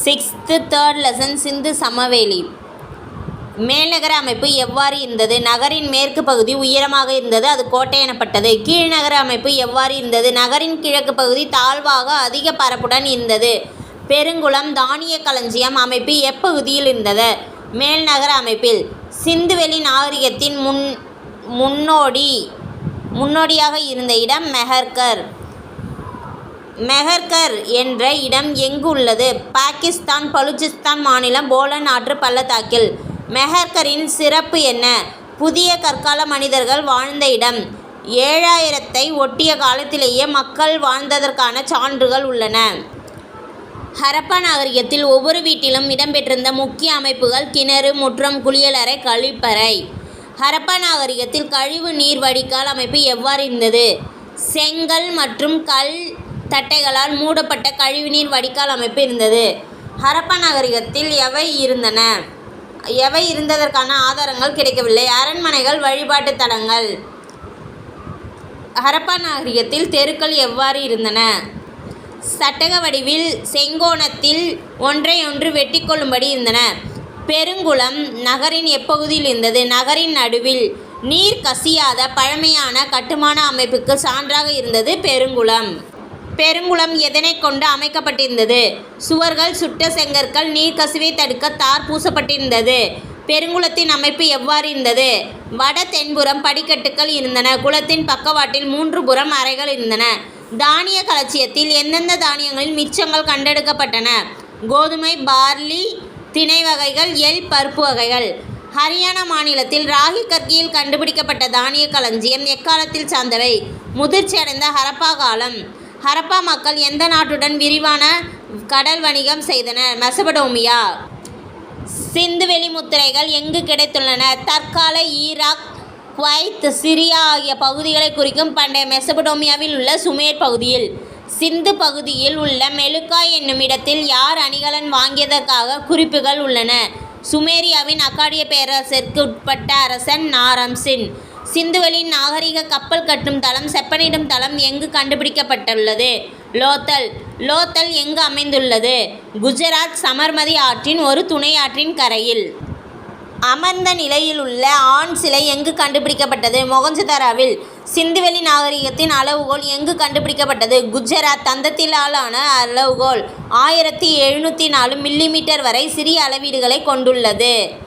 Sixth third lesson சிந்து சமவெளி. மேல்நகர அமைப்பு எவ்வாறு இருந்தது? நகரின் மேற்கு பகுதி உயரமாக இருந்தது அது கோட்டை எனப்பட்டது. கீழ்நகர அமைப்பு எவ்வாறு இருந்தது? நகரின் கிழக்கு பகுதி தாழ்வாக அதிக பரப்புடன் இருந்தது. பெருங்குளம் தானிய களஞ்சியம் அமைப்பு எப்பகுதியில் இருந்தது? மேல்நகர அமைப்பில் சிந்துவெளி நாகரிகத்தின் முன் முன்னோடி முன்னோடியாக இருந்த இடம் மெஹர்கர். மெஹர்கர் என்ற இடம் எங்கு உள்ளது பாகிஸ்தான் பலுச்சிஸ்தான் மாநிலம் போலன் ஆற்று பள்ளத்தாக்கில். மெஹர்கரின் சிறப்பு என்ன? புதிய கற்கால மனிதர்கள் வாழ்ந்த இடம். ஏழாயிரத்தை ஒட்டிய காலத்திலேயே மக்கள் வாழ்ந்ததற்கான சான்றுகள் உள்ளன. ஹரப்பா நாகரிகத்தில் ஒவ்வொரு வீட்டிலும் இடம்பெற்றிருந்த முக்கிய அமைப்புகள் கிணறு முற்றம் குளியலறை கழிப்பறை. ஹரப்பா நாகரிகத்தில் கழிவு நீர் வடிகால் அமைப்பு எவ்வாறு இருந்தது? செங்கல் மற்றும் கல் தட்டைகளால் மூடப்பட்ட கழிவுநீர் வடிகால் அமைப்பு இருந்தது. ஹரப்பா நாகரிகத்தில் எவை இருந்தன? எவை இருந்ததற்கான ஆதாரங்கள் கிடைக்கவில்லை. அரண்மனைகள் வழிபாட்டு தலங்கள். ஹரப்பா நாகரிகத்தில் தெருக்கள் எவ்வாறு இருந்தன? சட்டக வடிவில் செங்கோணத்தில் ஒன்றையொன்று வெட்டிக்கொள்ளும்படி இருந்தன. பெருங்குளம் நகரின் எப்பகுதியில் இருந்தது. நகரின் நடுவில் நீர் கசியாத பழமையான கட்டுமான அமைப்புக்கு சான்றாக இருந்தது பெருங்குளம். பெருங்குளம் எதனை கொண்டு அமைக்கப்பட்டிருந்தது? சுவர்கள் சுட்ட செங்கற்கள் நீர் கசிவை தடுக்க தார் பூசப்பட்டிருந்தது. பெருங்குளத்தின் அமைப்பு எவ்வாறு இருந்தது? வட தென்புறம் படிக்கட்டுகள் இருந்தன. குளத்தின் பக்கவாட்டில் மூன்று புறம் அறைகள் இருந்தன. தானிய களஞ்சியத்தில் எந்தெந்த தானியங்களில் மிச்சங்கள் கண்டெடுக்கப்பட்டன? கோதுமை பார்லி திணை வகைகள் எல் பருப்பு வகைகள். ஹரியானா மாநிலத்தில் ராகி கற்கியில் கண்டுபிடிக்கப்பட்ட தானிய களஞ்சியம் எக்காலத்தில் சார்ந்தவை? முதிர்ச்சி அடைந்த ஹரப்பா காலம். ஹரப்பா மக்கள் எந்த நாட்டுடன் விரிவான கடல் வணிகம் செய்தனர்? மெசபடோமியா சிந்துவெளி முத்திரைகள் எங்கு கிடைத்துள்ளன? தற்கால ஈராக் குவைத் சிரியா ஆகிய பகுதிகளை குறிக்கும் பண்டைய மெசபடோமியாவில் உள்ள சுமேர் பகுதியில். சிந்து பகுதியில் உள்ள மெலுக்கா என்னும் இடத்தில் யார் அணிகலன் வாங்கியதற்காக குறிப்புகள் உள்ளன? சுமேரியாவின் அக்காடிய பேரரசிற்கு உட்பட்ட அரசன் நாரம்சின். சிந்துவெளி நாகரிக கப்பல் கட்டும் தளம் செப்பனிடும் தளம் எங்கு கண்டுபிடிக்கப்பட்டுள்ளது? லோத்தல். லோத்தல் எங்கு அமைந்துள்ளது? குஜராத் சமர்மதி ஆற்றின் ஒரு துணை ஆற்றின் கரையில். அமர்ந்த நிலையில் உள்ள ஆண் சிலை எங்கு கண்டுபிடிக்கப்பட்டது? மொகஞ்சதாராவில் சிந்துவெளி நாகரிகத்தின் அளவுகோல் எங்கு கண்டுபிடிக்கப்பட்டது? குஜராத் தந்தத்திலான அளவுகோல் ஆயிரத்தி எழுநூற்றி நாலு மில்லிமீட்டர் வரை சிறிய அளவீடுகளை கொண்டுள்ளது.